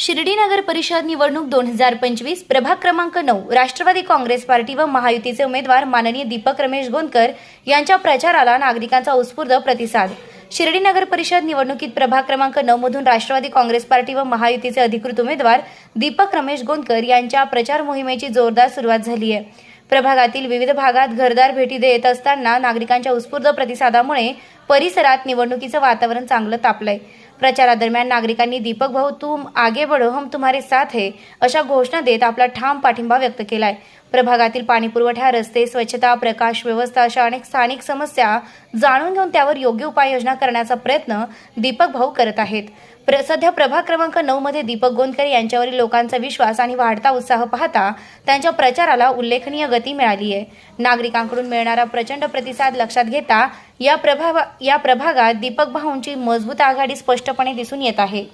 शिर्डी नगर परिषद निवडणूक दोन हजार पंचवीस प्रभाग क्रमांक नऊ राष्ट्रवादी काँग्रेस पार्टी व महायुतीचे उमेदवार माननीय दीपक रमेश गोंदकर यांच्या प्रचाराला नागरिकांचा उत्स्फूर्त प्रतिसाद. शिर्डी नगर परिषद निवडणुकीत प्रभाग क्रमांक नऊ मधून राष्ट्रवादी काँग्रेस पार्टी व महायुतीचे अधिकृत उमेदवार दीपक रमेश गोंदकर यांच्या प्रचार मोहिमेची जोरदार सुरुवात झाली आहे. प्रभागातील विविध भागात घरदार भेटी देत असताना नागरिकांच्या उत्स्फूर्त प्रतिसादामुळे परिसरात निवडणुकीचं वातावरण चांगलं तापलंय. प्रचारादरम्यान नागरिकांनी दीपक भाऊ तुम आगे बढो हम तुम्हारे साथ है अशा घोषणा देत आपला ठाम पाठिंबा व्यक्त केलाय. प्रभागातील पाणीपुरवठा रस्ते स्वच्छता प्रकाश व्यवस्था अशा अनेक स्थानिक समस्या जाणून घेऊन त्यावर योग्य उपाययोजना करण्याचा प्रयत्न दीपक भाऊ करत आहेत. प्र सध्या प्रभाग क्रमांक नऊ मध्ये दीपक गोंदकर यांच्यावरील लोकांचा विश्वास आणि वाढता उत्साह पाहता त्यांच्या प्रचाराला उल्लेखनीय गती मिळाली आहे नागरिकांकडून मिळणारा प्रचंड प्रतिसाद लक्षात घेता या प्रभावा या प्रभागात दीपक भाऊंची मजबूत आघाडी स्पष्टपणे दिसून येत आहे.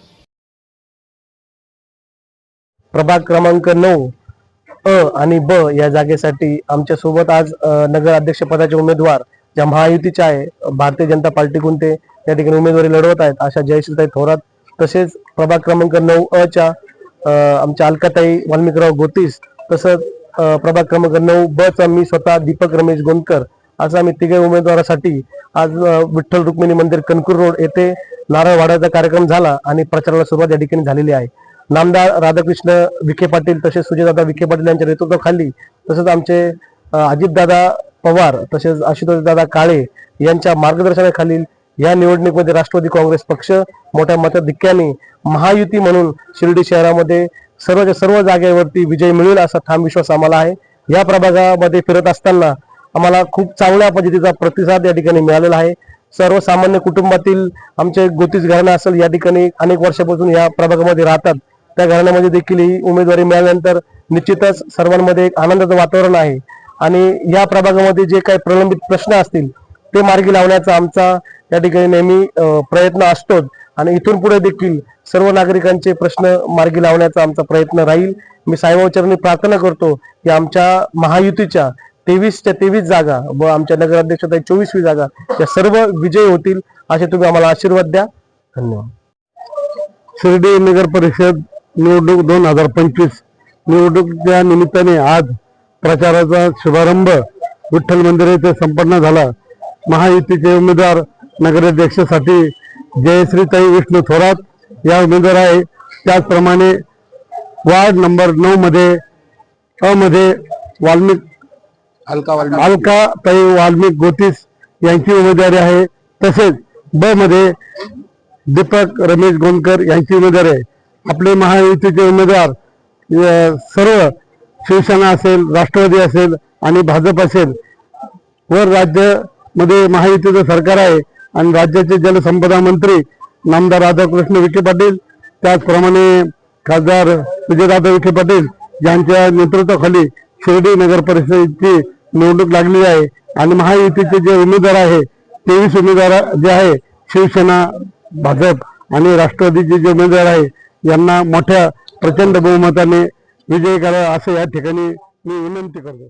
प्रभाग क्रमांक नऊ अ आणि ब या जागेसाठी आमच्यासोबत आज नगर अध्यक्ष पदाचे उमेदवार ज्या महायुतीचे आहे भारतीय जनता पार्टीकडून ते या ठिकाणी उमेदवारी लढवत आहेत अशा जयश्रीताई थोरात. तसेच प्रभाग क्रमांक नऊ अ च्या आमच्या अलकाताई वाल्मिकराव गोतीस. तसंच प्रभाग क्रमांक नऊ ब चा मी स्वतः दीपक रमेश गोंदकर. आज आम्ही तिघे उमेदवारासाठी आज विठ्ठल रुक्मिणी मंदिर कणकूर रोड येथे नारळ वाढायचा कार्यक्रम झाला आणि प्रचाराला सुरुवात या ठिकाणी झालेली आहे. नामदार राधाकृष्ण विखे पाटील तसेच सुजयदादा विखे पाटील यांच्या नेतृत्वाखाली तसेच आमचे अजितदादा पवार तसेच आशुतोषदादा काळे यांच्या मार्गदर्शनाखालील या निवडणुकीमध्ये राष्ट्रवादी काँग्रेस पक्ष मोठ्या मताधिक्याने महायुती म्हणून शिर्डी शहरामध्ये सर्वच्या सर्व जागेवरती विजय मिळेल असा ठाम विश्वास आम्हाला आहे. या प्रभागामध्ये फिरत असताना आम्हाला खूप चांगल्या पद्धतीचा प्रतिसाद या ठिकाणी मिळालेला आहे. सर्वसामान्य कुटुंबातील आमचे गोतीस घराणं असेल या ठिकाणी अनेक वर्षापासून या प्रभागामध्ये राहतात. त्या घराण्यामध्ये देखील ही उमेदवारी मिळाल्यानंतर निश्चितच सर्वांमध्ये एक आनंदाचं वातावरण आहे. आणि या प्रभागामध्ये जे काही प्रलंबित प्रश्न असतील ते मार्गी लावण्याचा आमचा या ठिकाणी नेहमी प्रयत्न असतोच. आणि इथून पुढे देखील सर्व नागरिकांचे प्रश्न मार्गी लावण्याचा आमचा प्रयत्न राहील. मी साईबाबाचरणी प्रार्थना करतो की आमच्या महायुतीच्या तेवीसच्या तेवीस जागा व आमच्या नगराध्यक्षता चोवीसवी जागा या सर्व विजयी होतील असे तुम्ही आम्हाला आशीर्वाद द्या. धन्यवाद. शिर्डी नगर परिषद निवडणूक दोन हजार पंचवीस निवडणुकीच्या निमित्ताने आज प्रचाराचा शुभारंभ विठ्ठल मंदिर येथे संपन्न झाला. महायुतीचे उमेदवार नगराध्यक्षासाठी जयश्रीताई विष्णू थोरात या उमेदवार आहे. त्याचप्रमाणे वार्ड नंबर नऊ मध्ये अ मध्ये वाल्मिक अलका अलका ताई वाल्मिक गोतीस यांची उमेदवारी आहे. तसेच ब मध्ये दीपक रमेश गोंदकर यांची उमेदवारी आहे. आपले महायुतीचे उमेदवार सर्व शिवसेना असेल राष्ट्रवादी असेल आणि भाजप असेल वर राज्यामध्ये महायुतीचं सरकार आहे आणि राज्याचे जलसंपदा मंत्री नामदार राधाकृष्ण विखे पाटील त्याचप्रमाणे खासदार विजयदादा विखे पाटील यांच्या नेतृत्वाखाली शिर्डी नगर परिषदेची निवडणूक लागली आहे आणि महायुतीचे जे उमेदवार आहे तेवीस उमेदवार जे आहे शिवसेना भाजप आणि राष्ट्रवादीचे जे उमेदवार आहे यांना मोठ्या प्रचंड बहुमताने विजयी करा असं या ठिकाणी मी विनंती करतो.